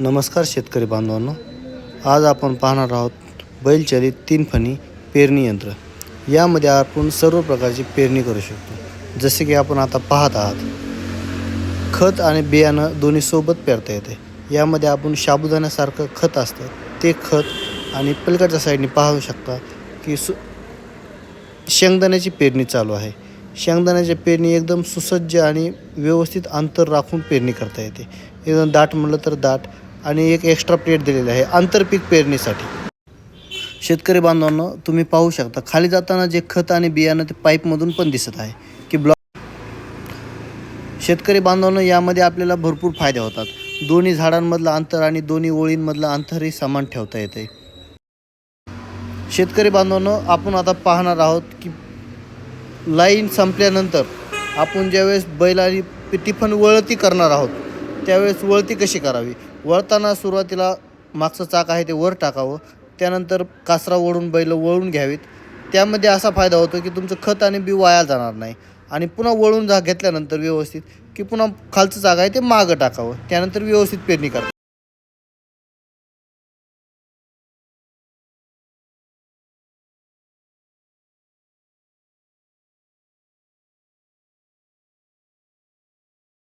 नमस्कार शेतकरी बांधवांनो. आज आपण पाहणार आहोत बैलचलित तीन फणी पेरणी यंत्र. यामध्ये आपण सर्व प्रकारची पेरणी करू शकतो. जसे की आपण आता पाहत आहात खत आणि बियाणं दोन्ही सोबत पेरता येते. यामध्ये आपण साबुदाण्यासारखं खत असतं. ते खत आणि पलकडच्या साईडने पाहू शकता की सु शेंगदाण्याची पेरणी चालू आहे. शेंगदाण्याची पेरणी एकदम सुसज्ज आणि व्यवस्थित अंतर राखून पेरणी करता येते. एकदम दाट म्हणलं तर दाट आणि एक एक्स्ट्रा प्लेट दिलेली आहे आंतरपीक पेरणीसाठी. शेतकरी बांधवांनो तुम्ही पाहू शकता खाली जाताना जे खत आणि बियाणं ते पाईपमधून पण दिसत आहे की ब्लॉक शेतकरी बांधवांनो यामध्ये आपल्याला भरपूर फायदे होतात. दोन्ही झाडांमधलं अंतर आणि दोन्ही ओळींमधलं अंतरही समान ठेवता येते. शेतकरी बांधवांनो आपण आता पाहणार आहोत की लाईन संपल्यानंतर आपण ज्यावेळेस बैल आणि टिफन वळती करणार आहोत त्यावेळेस वळती कशी करावी? वळताना सुरुवातीला मागचं चाक आहे ते वर टाकावं त्यानंतर कासरा ओढून बैल वळून घ्यावीत. त्यामध्ये असा फायदा होतो की तुमचं खत आणि बी वाया जाणार नाही. आणि पुन्हा वळून जा घेतल्यानंतर व्यवस्थित की पुन्हा खालचं चाक आहे ते मागं टाकावं त्यानंतर व्यवस्थित पेरणी करा